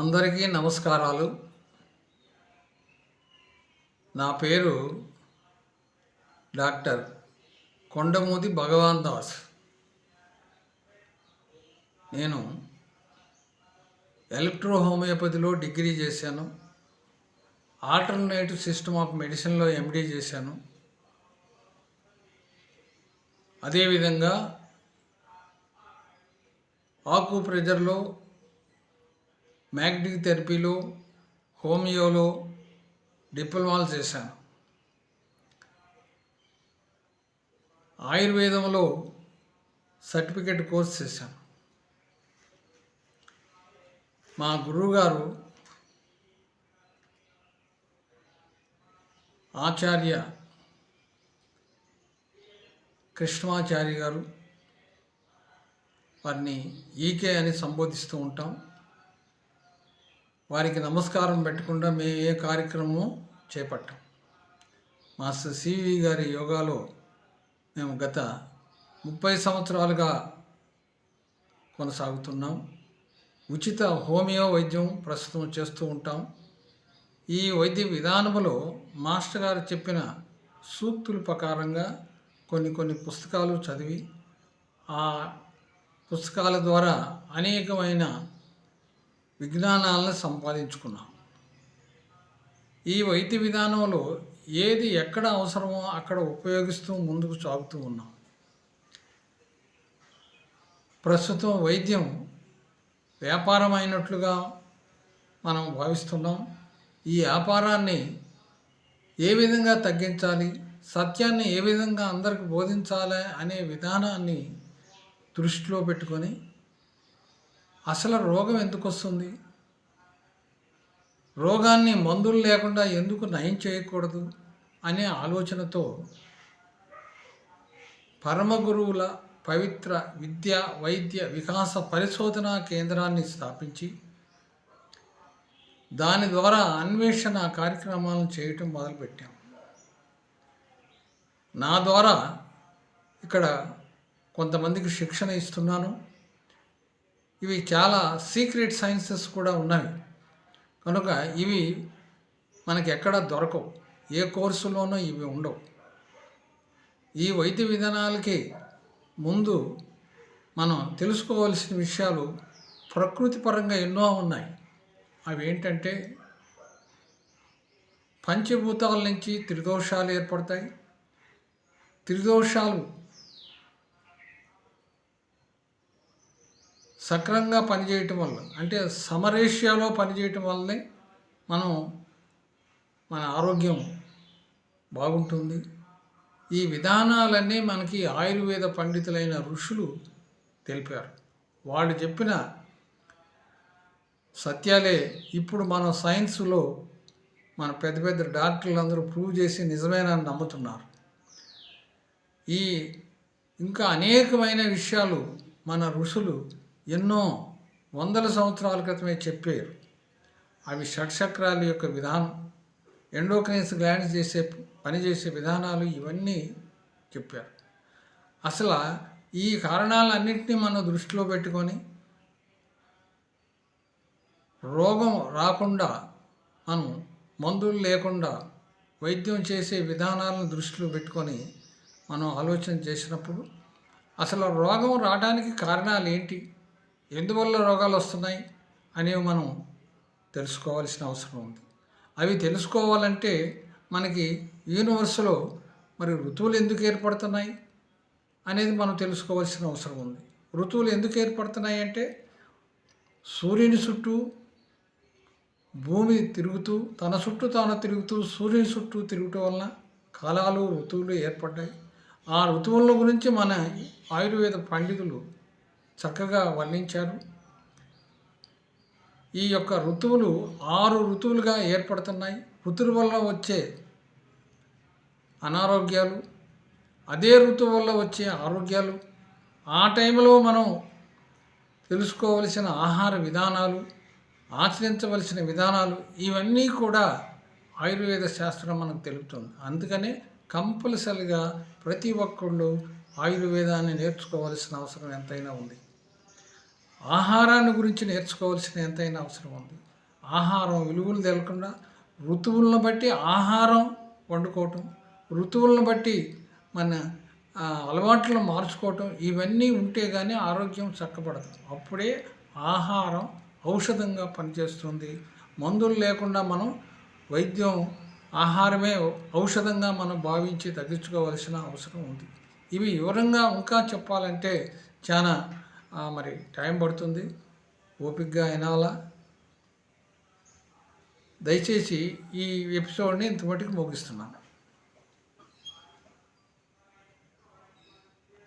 అందరికీ నమస్కారాలు. నా పేరు డాక్టర్ కొండమూది భగవాన్ దాస్. నేను ఎలక్ట్రో హోమియోపతిలో డిగ్రీ చేశాను. ఆల్టర్నేటివ్ సిస్టమ్ ఆఫ్ మెడిసిన్లో ఎండీ చేశాను. అదేవిధంగా ఆకు ప్రెజర్లో మ్యాగ్నెటిక్ థెరపీలో హోమియోలో డిప్లొమాలు చేశాను. ఆయుర్వేదంలో సర్టిఫికేట్ కోర్స్ చేశాను. మా గురువుగారు ఆచార్య కృష్ణమాచార్య గారు వారిని ఈకే అని సంబోధిస్తూ ఉంటాం. వారికి నమస్కారం పెట్టకుండా మేము ఏ కార్యక్రమం చేపట్టాం. మాస్టర్ సివి గారి యోగాలో మేము గత ముప్పై సంవత్సరాలుగా కొనసాగుతున్నాం. ఉచిత హోమియో వైద్యం ప్రస్తుతం చేస్తూ ఉంటాం. ఈ వైద్య విధానములో మాస్టర్ గారు చెప్పిన సూక్తుల ప్రకారంగా కొన్ని కొన్ని పుస్తకాలు చదివి ఆ పుస్తకాల ద్వారా అనేకమైన విజ్ఞానాలను సంపాదించుకున్నాం. ఈ వైద్య విధానంలో ఏది ఎక్కడ అవసరమో అక్కడ ఉపయోగిస్తూ ముందుకు సాగుతూ ఉన్నాం. ప్రస్తుతం వైద్యం వ్యాపారం అయినట్లుగా మనం భావిస్తున్నాం. ఈ వ్యాపారాన్ని ఏ విధంగా తగ్గించాలి సత్యాన్ని ఏ విధంగా అందరికి బోధించాలి అనే విధానాన్ని దృష్టిలో పెట్టుకొని అసలు రోగం ఎందుకు వస్తుంది? రోగాన్ని మందులు లేకుండా ఎందుకు నయం చేయకూడదు అనే ఆలోచనతో పరమ గురువుల పవిత్ర విద్య వైద్య వికాస పరిశోధనా కేంద్రాన్ని స్థాపించి దాని ద్వారా అన్వేషణ కార్యక్రమాలను చేయటం మొదలుపెట్టాం. నా ద్వారా ఇక్కడ కొంతమందికి శిక్షణ ఇస్తున్నాను. ఇవి చాలా సీక్రెట్ సైన్సెస్ కూడా ఉన్నాయి కనుక ఇవి మనకి ఎక్కడ దొరకవు. ఏ కోర్సులోనూ ఇవి ఉండవు. ఈ వైద్య విధానాలకి ముందు మనం తెలుసుకోవాల్సిన విషయాలు ప్రకృతి పరంగా ఎన్నో ఉన్నాయి. అవి ఏంటంటే పంచభూతాల నుంచి త్రిదోషాలు ఏర్పడతాయి. త్రిదోషాలు సక్రంగా పనిచేయటం వల్ల అంటే సమరేషియాలో పనిచేయటం వల్లనే మనం మన ఆరోగ్యం బాగుంటుంది. ఈ విధానాలన్నీ మనకి ఆయుర్వేద పండితులైన ఋషులు తెలిపారు. వాళ్ళు చెప్పిన సత్యాలే ఇప్పుడు మన సైన్స్లో మన పెద్ద పెద్ద డాక్టర్లు అందరూ ప్రూవ్ చేసి నిజమేనని నమ్ముతున్నారు. ఈ ఇంకా అనేకమైన విషయాలు మన ఋషులు ఎన్నో వందల సంవత్సరాల క్రితమే చెప్పారు. అవి షట్చక్రాల యొక్క విధానం ఎండోక్రైన్స్ గ్లాండ్స్ చేసే పనిచేసే విధానాలు ఇవన్నీ చెప్పారు. అసలు ఈ కారణాలన్నింటినీ మనం దృష్టిలో పెట్టుకొని రోగం రాకుండా మనం మందులు లేకుండా వైద్యం చేసే విధానాలను దృష్టిలో పెట్టుకొని మనం ఆలోచన చేసినప్పుడు అసలు రోగం రావడానికి కారణాలు ఏంటి? ఎందువల్ల రోగాలు వస్తున్నాయి అనేవి మనం తెలుసుకోవాల్సిన అవసరం ఉంది. అవి తెలుసుకోవాలంటే మనకి యూనివర్స్లో మరి ఋతువులు ఎందుకు ఏర్పడుతున్నాయి అనేది మనం తెలుసుకోవాల్సిన అవసరం ఉంది. ఋతువులు ఎందుకు ఏర్పడుతున్నాయి అంటే సూర్యుని చుట్టూ భూమి తిరుగుతూ తన చుట్టూ తాను తిరుగుతూ సూర్యుని చుట్టూ తిరుగుటం వలన కాలాలు ఋతువులు ఏర్పడ్డాయి. ఆ ఋతువుల గురించి మన ఆయుర్వేద పండితులు చక్కగా వర్ణించారు. ఈ యొక్క ఋతువులు ఆరు ఋతువులుగా ఏర్పడుతున్నాయి. ఋతువుల వల్ల వచ్చే అనారోగ్యాలు అదే ఋతువు వల్ల వచ్చే ఆరోగ్యాలు ఆ టైంలో మనం తెలుసుకోవలసిన ఆహార విధానాలు ఆచరించవలసిన విధానాలు ఇవన్నీ కూడా ఆయుర్వేద శాస్త్రం మనకు తెలుపుతుంది. అందుకనే కంపల్సరిగా ప్రతి ఒక్కళ్ళు ఆయుర్వేదాన్ని నేర్చుకోవాల్సిన అవసరం ఎంతైనా ఉంది. ఆహారాన్ని గురించి నేర్చుకోవాల్సిన ఎంతైనా అవసరం ఉంది. ఆహారం విలువలు తెలకుండా ఋతువులను బట్టి ఆహారం వండుకోవటం ఋతువులను బట్టి మన అలవాట్లను మార్చుకోవటం ఇవన్నీ ఉంటే కానీ ఆరోగ్యం చక్కబడదు. అప్పుడే ఆహారం ఔషధంగా పనిచేస్తుంది. మందులు లేకుండా మనం వైద్యం ఆహారమే ఔషధంగా మనం భావించి తగ్గించుకోవాల్సిన అవసరం ఉంది. ఇవి వివరంగా ఇంకా చెప్పాలంటే చాలా మరి టైం పడుతుంది. ఓపికగా వినాలా? దయచేసి ఈ ఎపిసోడ్ని ఇంతమటికి ముగిస్తున్నాను.